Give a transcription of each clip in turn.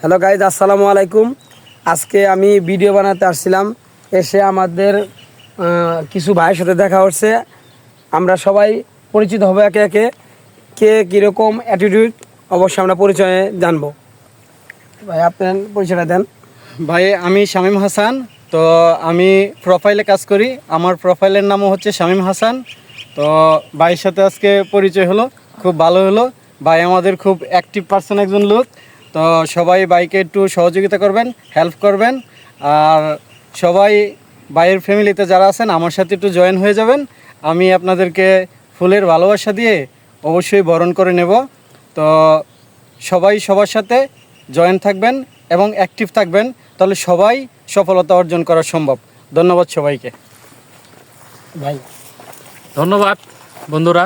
Hello guys আসসালামু আলাইকুম। আজকে আমি ভিডিও বানাতে আসছিলাম। এসে আমাদের কিছু ভাইয়ের সাথে দেখা হচ্ছে। আমরা সবাই পরিচিত হব একে একে। কে কীরকম অ্যাটিটিউড অবশ্যই আমরা পরিচয়ে জানব। ভাই, আপনার পরিচয়টা দেন। ভাই, আমি শামীম হাসান। তো আমি প্রোফাইলে কাজ করি। আমার প্রোফাইলের নামও হচ্ছে শামীম হাসান। তো ভাইয়ের সাথে আজকে পরিচয় হলো, খুব ভালো হলো। ভাই আমাদের খুব অ্যাক্টিভ পার্সন একজন লোক। তো সবাই বাইকে একটু সহযোগিতা করবেন হেল্প করবেন। আর সবাই ভাইয়ের ফ্যামিলিতে যারা আছেন, আমার সাথে একটু জয়েন হয়ে যাবেন। আমি আপনাদেরকে ফুলের ভালোবাসা দিয়ে অবশ্যই বরণ করে নেব। তো সবাই সবার সাথে জয়েন থাকবেন এবং অ্যাক্টিভ থাকবেন, তাহলে সবাই সফলতা অর্জন করা সম্ভব। ধন্যবাদ সবাইকে। ভাই ধন্যবাদ, বন্ধুরা।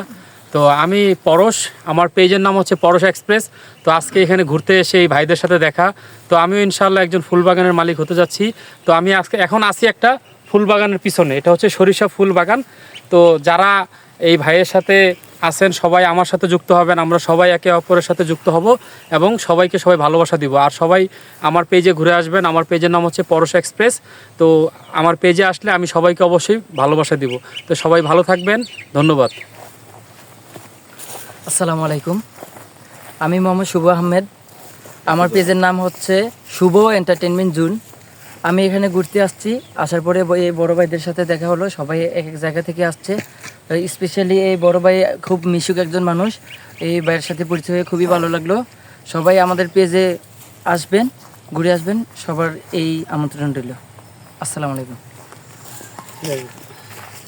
তো আমি পরশ, আমার পেজের নাম হচ্ছে পরশ এক্সপ্রেস। তো আজকে এখানে ঘুরতে এসে এই ভাইদের সাথে দেখা। তো আমিও ইনশাল্লাহ একজন ফুলবাগানের মালিক হতে যাচ্ছি। তো আমি আজকে, এখন আসি একটা ফুলবাগানের পিছনে। এটা হচ্ছে সরিষা ফুল বাগান তো যারা এই ভাইয়ের সাথে আছেন, সবাই আমার সাথে যুক্ত হবেন, আমরা সবাই একে অপরের সাথে যুক্ত হব এবং সবাইকে সবাই ভালোবাসা দিব। আর সবাই আমার পেজে ঘুরে আসবেন, আমার পেজের নাম হচ্ছে পরশ এক্সপ্রেস তো আমার পেজে আসলে আমি সবাইকে অবশ্যই ভালোবাসা দিব। তো সবাই ভালো থাকবেন, ধন্যবাদ। আসসালামু আলাইকুম। আমি মোহাম্মদ শুভ আহমেদ। আমার পেজের নাম হচ্ছে শুভ এন্টারটেনমেন্ট জুন আমি এখানে ঘুরতে আসছি। আসার পরে এই বড় ভাইদের সাথে দেখা হলো। সবাই এক এক জায়গা থেকে আসছে। স্পেশালি এই বড় ভাই খুব মিশুক একজন মানুষ। এই ভাইয়ের সাথে পরিচয় হয়ে খুবই ভালো লাগল। সবাই আমাদের পেজে আসবেন, ঘুরে আসবেন। সবার এই আমন্ত্রণ রইল। আসসালামু আলাইকুম।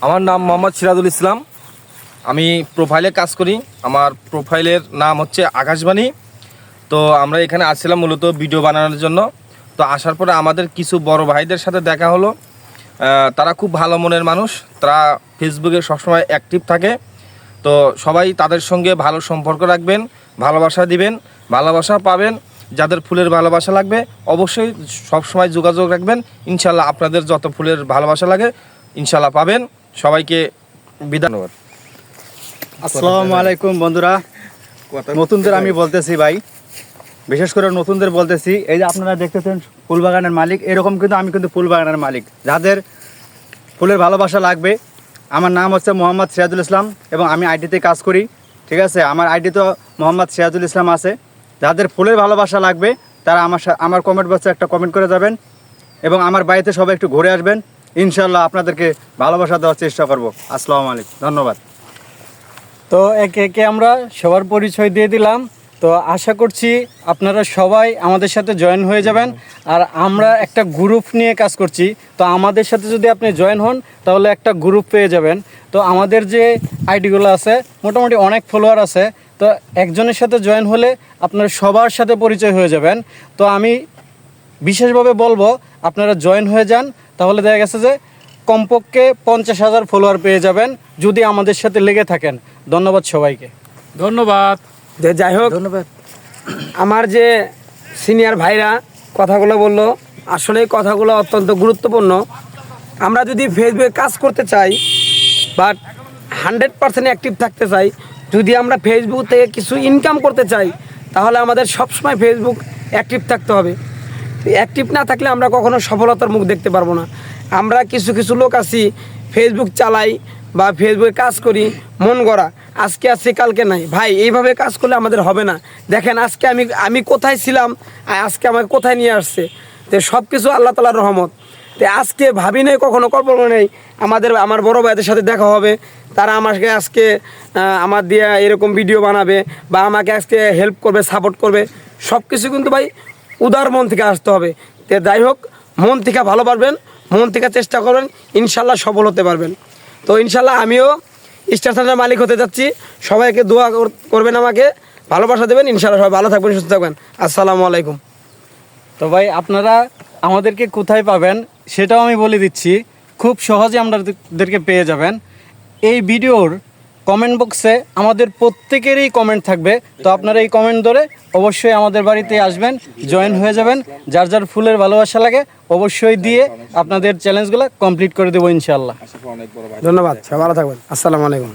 আমার নাম মোহাম্মদ সিরাজুল ইসলাম। আমি প্রোফাইলে কাজ করি। আমার প্রোফাইলের নাম হচ্ছে আকাশবাণী। তো আমরা এখানে আসছিলাম মূলত ভিডিও বানানোর জন্য। তো আসার পরে আমাদের কিছু বড় ভাইদের সাথে দেখা হলো। তারা খুব ভালো মনের মানুষ। তারা ফেসবুকে সবসময় অ্যাক্টিভ থাকে। তো সবাই তাদের সঙ্গে ভালো সম্পর্ক রাখবেন ভালোবাসা দিবেন ভালোবাসা পাবেন। যাদের ফুলের ভালোবাসা লাগবে অবশ্যই সবসময় যোগাযোগ রাখবেন। ইনশাল্লাহ আপনাদের যত ফুলের ভালোবাসা লাগে ইনশাল্লাহ পাবেন। সবাইকে বিদায়। আসসালামু আলাইকুম বন্ধুরা। নতুনদের আমি বলতেছি ভাই বিশেষ করে নতুনদের বলতেছি, এই যে আপনারা দেখতেছেন ফুল বাগানের মালিক, এরকম কিন্তু আমি কিন্তু ফুল বাগানের মালিক। যাদের ফুলের ভালোবাসা লাগবে, আমার নাম হচ্ছে মোহাম্মদ সিরাজুল ইসলাম এবং আমি আইডিতে কাজ করি, ঠিক আছে? আমার আইডি তো মোহাম্মদ সিরাজুল ইসলাম আছে। যাদের ফুলের ভালোবাসা লাগবে, তারা আমার আমার কমেন্ট বক্সে একটা কমেন্ট করে যাবেন এবং আমার বাড়িতে সবাই একটু ঘুরে আসবেন। ইনশাল্লাহ আপনাদেরকে ভালোবাসা দেওয়ার চেষ্টা করব। আসসালামু আলাইকুম, ধন্যবাদ। তো একে একে আমরা সবার পরিচয় দিয়ে দিলাম। তো আশা করছি আপনারা সবাই আমাদের সাথে জয়েন হয়ে যাবেন। আর আমরা একটা গ্রুপ নিয়ে কাজ করছি। তো আমাদের সাথে যদি আপনি জয়েন হন, তাহলে একটা গ্রুপ পেয়ে যাবেন। তো আমাদের যে আইডিগুলো আছে, মোটামুটি অনেক ফলোয়ার আছে। তো একজনের সাথে জয়েন হলে আপনারা সবার সাথে পরিচয় হয়ে যাবেন। তো আমি বিশেষভাবে বলব, আপনারা জয়েন হয়ে যান। তাহলে দেখা গেছে যে কমপক্ষে পঞ্চাশ হাজার ফলোয়ার পেয়ে যাবেন, যদি আমাদের সাথে লেগে থাকেন। ধন্যবাদ সবাইকে। ধন্যবাদ। যাই হোক ধন্যবাদ। আমার যে সিনিয়র ভাইরা কথাগুলো বলল আসলে এই কথাগুলো অত্যন্ত গুরুত্বপূর্ণ। আমরা যদি ফেসবুকে কাজ করতে চাই বাট হান্ড্রেড পার্সেন্ট অ্যাক্টিভ থাকতে চাই যদি আমরা ফেসবুক থেকে কিছু ইনকাম করতে চাই তাহলে আমাদের সবসময় ফেসবুক অ্যাক্টিভ থাকতে হবে। অ্যাক্টিভ না থাকলে আমরা কখনো সফলতার মুখ দেখতে পারব না। আমরা কিছু কিছু লোক আছি ফেসবুক চালাই বা ফেসবুকে কাজ করি, মন গড়া। আজকে আছি কালকে নাই। ভাই, এইভাবে কাজ করলে আমাদের হবে না। দেখেন, আজকে আমি আমি কোথায় ছিলাম আজকে আমাকে কোথায় নিয়ে আসছে? তো সব কিছু আল্লাহ তালার রহমত। তো আজকে ভাবি নেই, কখনো কল্পনা নেই, আমাদের, আমার বড় ভাইদের সাথে দেখা হবে। তারা আমাকে আজকে আমার দিয়ে এরকম ভিডিও বানাবে, বা আমাকে আজকে হেল্প করবে সাপোর্ট করবে। সব কিছু কিন্তু ভাই, উদার মন থেকে আসতে হবে। তো যাই হোক, মন থেকে ভালো পারবেন, মন থেকে চেষ্টা করবেন ইনশাল্লাহ সফল হতে পারবেন। তো ইনশাল্লাহ আমিও স্টেশনের মালিক হতে যাচ্ছি। সবাইকে দোয়া কর- করবেন আমাকে, ভালোবাসা দেবেন, ইনশাল্লাহ সবাই ভালো থাকবেন, সুস্থ থাকবেন। আসসালামু আলাইকুম। তো ভাই, আপনারা আমাদেরকে কোথায় পাবেন সেটাও আমি বলে দিচ্ছি। খুব সহজে আপনাদেরকে পেয়ে যাবেন। এই ভিডিওর কমেন্ট বক্সে আমাদের প্রত্যেকেরই কমেন্ট থাকবে। তো আপনারা এই কমেন্ট ধরে অবশ্যই আমাদের বাড়িতে আসবেন জয়েন হয়ে যাবেন। যার যার ফুলের ভালোবাসা লাগে, অবশ্যই দিয়ে আপনাদের চ্যালেঞ্জগুলো কমপ্লিট করে দেবো ইনশাল্লাহ ধন্যবাদ ভালো থাকবেন। আসসালামু আলাইকুম।